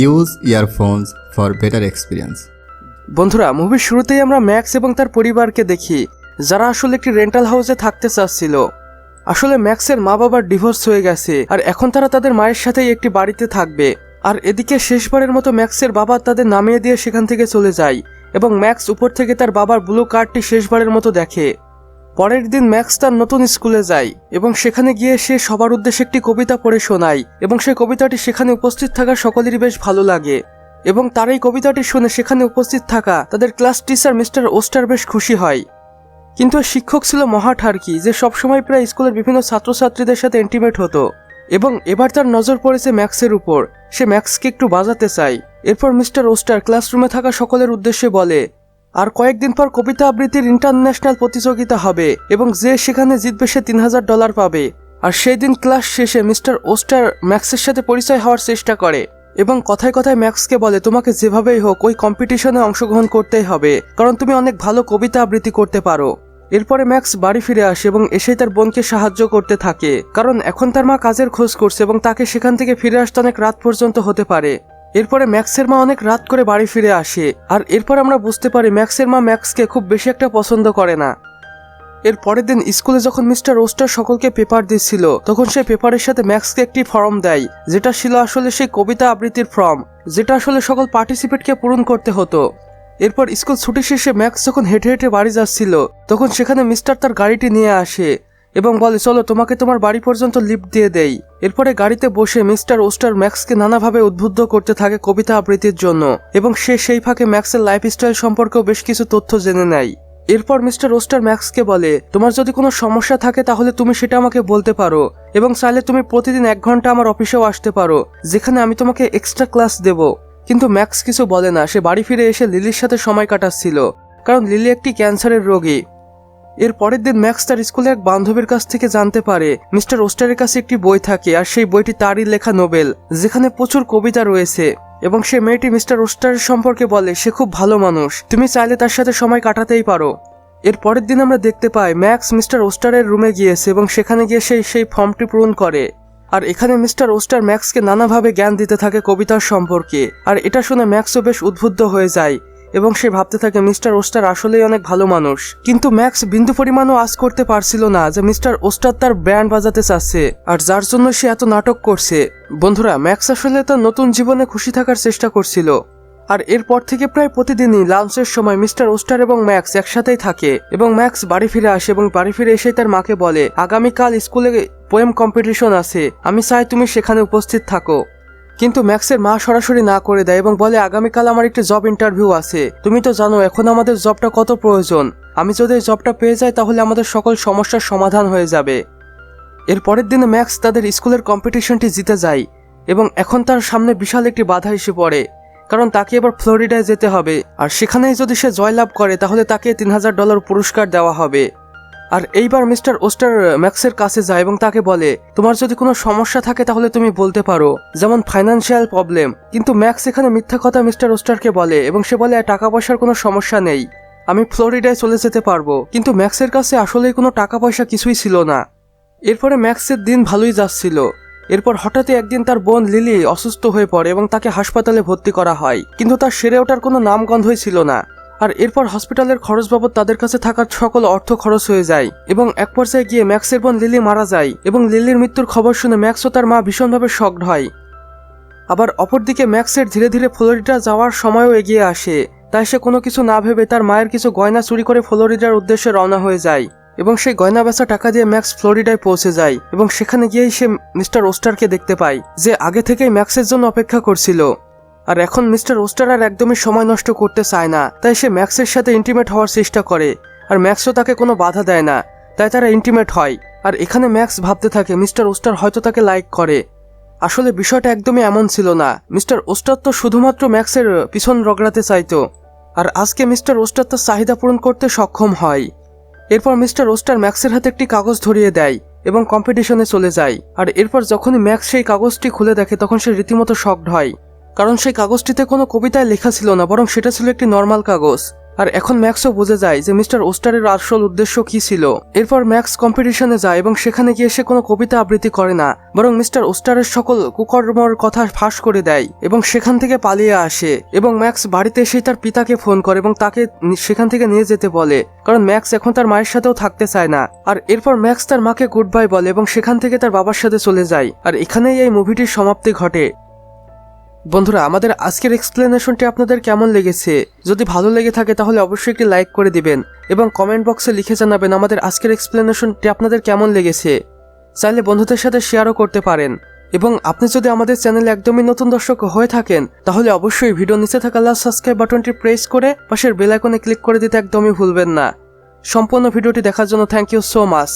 Use earphones for better experience বন্ধুরা মুভির শুরুতেই আমরা ম্যাক্স এবং তার পরিবারকে দেখি, যারা আসলে একটি রেন্টাল হাউসে থাকতে চাচ্ছিল। আসলে ম্যাক্সের মা বাবার ডিভোর্স হয়ে গেছে, আর এখন তারা তাদের মায়ের সাথেই একটি বাড়িতে থাকবে। আর এদিকে শেষবারের মতো ম্যাক্সের বাবা তাদের নামিয়ে দিয়ে সেখান থেকে চলে যায়, এবং ম্যাক্স উপর থেকে তার বাবার ব্লু কার্ডটি শেষবারের মতো দেখে। পরের দিন ম্যাক্স তার নতুন স্কুলে যায় এবং সেখানে গিয়ে সে সবার উদ্দেশ্যে একটি কবিতা পড়ে শোনায় এবং সেই কবিতাটি সেখানে উপস্থিত থাকা সকলেরই বেশ ভালো লাগে। এবং তার এই কবিতাটি শুনে সেখানে উপস্থিত থাকা তাদের ক্লাস টিচার মিস্টার ওস্টার বেশ খুশি হয়। কিন্তু শিক্ষক ছিল মহা ঠার্কি যে সবসময় প্রায় স্কুলের বিভিন্ন ছাত্রছাত্রীদের সাথে ইন্টিমেট হতো। এবং এবার তার নজর পড়েছে ম্যাক্সের উপর। সে ম্যাক্সকে একটু বাজাতে চায়। এরপর মিস্টার ওস্টার ক্লাসরুমে থাকা সকলের উদ্দেশ্যে বলে আর কয়েকদিন পর কবিতা আবৃত্তির ইন্টারন্যাশনাল প্রতিযোগিতা হবে এবং যে সেখানে জিতবে সে তিন হাজার ডলার পাবে। আর সেই দিন ক্লাস শেষে মিস্টার ওস্টার ম্যাক্সের সাথে পরিচয় হওয়ার চেষ্টা করে এবং কথায় কথায় ম্যাক্সকে বলে, তোমাকে যেভাবেই হোক, ওই কম্পিটিশনে অংশগ্রহণ করতেই হবে, কারণ তুমি অনেক ভালো কবিতা আবৃত্তি করতে পারো। এরপরে ম্যাক্স বাড়ি ফিরে আসে এবং এসে তার বোনকে সাহায্য করতে থাকে, কারণ এখন তার মা কাজের খোঁজ করছে এবং তাকে সেখান থেকে ফিরে আসতে অনেক রাত পর্যন্ত হতে পারে। এরপরে ম্যাক্সের মা অনেক রাত করে বাড়ি ফিরে আসে, আর এরপর আমরা বুঝতে পারি ম্যাক্সের মা ম্যাক্সকে খুব বেশি একটা পছন্দ করে না। এর পরের দিন স্কুলে যখন মিস্টার রোস্টার সকলকে পেপার দিচ্ছিল, তখন সে পেপারের সাথে ম্যাক্সকে একটি ফর্ম দেয়, যেটা ছিল আসলে সেই কবিতা আবৃত্তির ফর্ম, যেটা আসলে সকল পার্টিসিপেটকে পূরণ করতে হতো। এরপর স্কুল ছুটি শেষে ম্যাক্স যখন হেঁটে হেঁটে বাড়ি যাচ্ছিল, তখন সেখানে মিস্টার তার গাড়িটি নিয়ে আসে এবং বলে, চলো, তোমাকে তোমার বাড়ি পর্যন্ত লিফট দিয়ে দেই। এরপরে গাড়িতে বসে মিস্টার ওস্টার ম্যাক্সকে নানাভাবে উদ্বুদ্ধ করতে থাকে কবিতা আবৃত্তির জন্য, এবং সে সেই ফাঁকে ম্যাক্সের লাইফস্টাইল সম্পর্কেও বেশ কিছু তথ্য জেনে নেয়। এরপর মিস্টার ওস্টার ম্যাক্সকে বলে, তোমার যদি কোনো সমস্যা থাকে, তাহলে তুমি সেটা আমাকে বলতে পারো, এবং চাইলে তুমি প্রতিদিন এক ঘণ্টা আমার অফিসেও আসতে পারো, যেখানে আমি তোমাকে এক্সট্রা ক্লাস দেব। কিন্তু ম্যাক্স কিছু বলে না, সে বাড়ি ফিরে এসে লিলির সাথে সময় কাটাচ্ছিল, কারণ লিলি একটি ক্যান্সারের রোগী। এর পরের দিন ম্যাক্স তার স্কুলে এক বান্ধবীর কাছ থেকে জানতে পারে, মিস্টার ওস্টারের কাছে একটি বই থাকে আর সেই বইটি তারই লেখা নোবেল, যেখানে প্রচুর কবিতা রয়েছে। এবং সে মেয়েটি মিস্টার ওস্টারের সম্পর্কে বলে, সে খুব ভালো মানুষ, তুমি চাইলে তার সাথে সময় কাটাতেই পারো। এর পরের দিন আমরা দেখতে পাই, ম্যাক্স মিস্টার ওস্টারের রুমে গিয়েছে এবং সেখানে গিয়ে সেই সেই ফর্মটি পূরণ করে। আর এখানে মিস্টার ওস্টার ম্যাক্সকে নানাভাবে জ্ঞান দিতে থাকে কবিতার সম্পর্কে। আর এটা শুনে ম্যাক্সও বেশ উদ্বুদ্ধ হয়ে যায়। এবং সে ভাবতে থাকে, মিস্টার ওস্টার আসলেই অনেক ভালো মানুষ। কিন্তু ম্যাক্স বিন্দু পরিমাণও আজ করতে পারছিল না যে মিস্টার ওস্টার তার ব্যান্ড বাজাতে চাচ্ছে, আর যার জন্য সে এত নাটক করছে। বন্ধুরা, ম্যাক্স আসলে তার নতুন জীবনে খুশি থাকার চেষ্টা করছিল, আর এরপর থেকে প্রায় প্রতিদিনই লাঞ্চের সময় মিস্টার ওস্টার এবং ম্যাক্স একসাথেই থাকে এবং ম্যাক্স বাড়ি ফিরে আসে এবং বাড়ি ফিরে এসে তার মাকে বলে, আগামীকাল স্কুলে পোয়েম কম্পিটিশন আছে, আমি চাই তুমি সেখানে উপস্থিত থাকো। কিন্তু ম্যাক্সের মা সরাসরি না করে দেয় এবং বলে, আগামীকাল আমার একটি জব ইন্টারভিউ আছে। তুমি তো জানো, এখন আমাদের জবটা কত প্রয়োজন। আমি যদি এই জবটা পেয়ে যাই, তাহলে আমাদের সকল সমস্যার সমাধান হয়ে যাবে। এর পরের দিনে ম্যাক্স তাদের স্কুলের কম্পিটিশনটি জিতে যায় এবং এখন তার সামনে বিশাল একটি বাধা এসে পড়ে। কারণ তাকে এবার ফ্লোরিডায় যেতে হবে। আর সেখানেই যদি সে জয়লাভ করে, তাহলে তাকে তিন হাজার ডলার পুরস্কার দেওয়া হবে। আর এইবার মিস্টার ওস্টার ম্যাক্সের কাছে যায় এবং তাকে বলে, তোমার যদি কোনো সমস্যা থাকে তাহলে তুমি বলতে পারো, যেমন ফাইনান্সিয়াল প্রবলেম কিন্তু ম্যাক্স এখানে মিথ্যা কথা মিস্টার ওস্টারকে বলে এবং সে বলে টাকা পয়সার কোনো সমস্যা নেই। আমি ফ্লোরিডায় চলে যেতে পারব। কিন্তু ম্যাক্সের কাছে আসলেই কোনো টাকা পয়সা কিছুই ছিল না। এরপরে ম্যাক্সের দিন ভালোই যাচ্ছিল। এরপর হঠাৎই একদিন তার বোন লিলি অসুস্থ হয়ে পড়ে এবং তাকে হাসপাতালে ভর্তি করা হয়। কিন্তু তার সেরে ওঠার কোনো নামগন্ধই ছিল না। আর এরপর হসপিটালের খরচ বাবদ তাদের কাছে থাকার সকল অর্থ খরচ হয়ে যায় এবং এক পর্যায়ে গিয়ে ম্যাক্সের বোন লিলি মারা যায় এবং লিলির মৃত্যুর খবর শুনে ম্যাক্স ও তার মা ভীষণভাবে শকড হয়। আবার অপরদিকে ম্যাক্সের ধীরে ধীরে ফ্লোরিডা যাওয়ার সময়ও এগিয়ে আসে, তাই সে কোনো কিছু না ভেবে তার মায়ের কিছু গয়না চুরি করে ফ্লোরিডার উদ্দেশ্যে রওনা হয়ে যায় এবং সেই গয়না বেচা টাকা দিয়ে ম্যাক্স ফ্লোরিডায় পৌঁছে যায় এবং সেখানে গিয়েই সে মিস্টার ওস্টারকে দেখতে পায়, যে আগে থেকেই ম্যাক্সের জন্য অপেক্ষা করছিল। আর এখন মিস্টার ওস্টার আর একদমই সময় নষ্ট করতে চায় না, তাই সে ম্যাক্সের সাথে ইন্টিমেট হওয়ার চেষ্টা করে, আর ম্যাক্সও তাকে কোনো বাধা দেয় না, তাই তারা ইন্টিমেট হয়, আর এখানে ম্যাক্স ভাবতে থাকে মিস্টার ওস্টার হয়তো তাকে লাইক করে। আসলে বিষয়টা একদমই এমন ছিল না, মিস্টার ওস্টার তো শুধুমাত্র ম্যাক্সের পিছন রগড়াতে চাইতো, আর আজকে মিস্টার ওস্টার তার চাহিদা পূরণ করতে সক্ষম হয়। এরপর মিস্টার ওস্টার ম্যাক্সের হাতে একটি কাগজ ধরিয়ে দেয় এবং কম্পিটিশনে চলে যায়, আর এরপর যখনই ম্যাক্স সেই কাগজটি খুলে দেখে তখন সে রীতিমতো শকড হয়। কারণ সেই কাগজটিতে কোনো কবিতায় লেখা ছিল না, বরং সেটা ছিল একটি নর্মাল কাগজ। আর এখন ম্যাক্সও বুঝে যায় যে মিস্টার ওস্টারের আসল উদ্দেশ্য কি ছিল। এরপর ম্যাক্স কম্পিটিশনে যায় এবং সেখানে গিয়ে সে কোনো কবিতা আবৃত্তি করে না, বরং মিস্টার ওস্টারের সকল কুকর্মর কথা ফাঁস করে দেয় এবং সেখান থেকে পালিয়ে আসে এবং ম্যাক্স বাড়িতে এসে তার পিতাকে ফোন করে এবং তাকে সেখান থেকে নিয়ে যেতে বলে, কারণ ম্যাক্স এখন তার মায়ের সাথেও থাকতে চায় না। আর এরপর ম্যাক্স তার মাকে গুড বাই বলে এবং সেখান থেকে তার বাবার সাথে চলে যায়। আর এখানেই এই মুভিটির সমাপ্তি ঘটে। বন্ধুরা, আমাদের আজকের এক্সপ্লেনেশনটি আপনাদের কেমন লেগেছে? যদি ভালো লেগে থাকে, তাহলে অবশ্যই একটি লাইক করে দিবেন এবং কমেন্ট বক্সে লিখে জানাবেন আমাদের আজকের এক্সপ্লেনেশনটি আপনাদের কেমন লেগেছে। চাইলে বন্ধুদের সাথে শেয়ারও করতে পারেন। এবং আপনি যদি আমাদের চ্যানেলে একদমই নতুন দর্শক হয়ে থাকেন, তাহলে অবশ্যই ভিডিও নিচে থাকা লাল সাবস্ক্রাইব বাটনটি প্রেস করে পাশের বেল আইকনে ক্লিক করে দিতে একদমই ভুলবেন না। সম্পূর্ণ ভিডিওটি দেখার জন্য থ্যাংক ইউ সো মাচ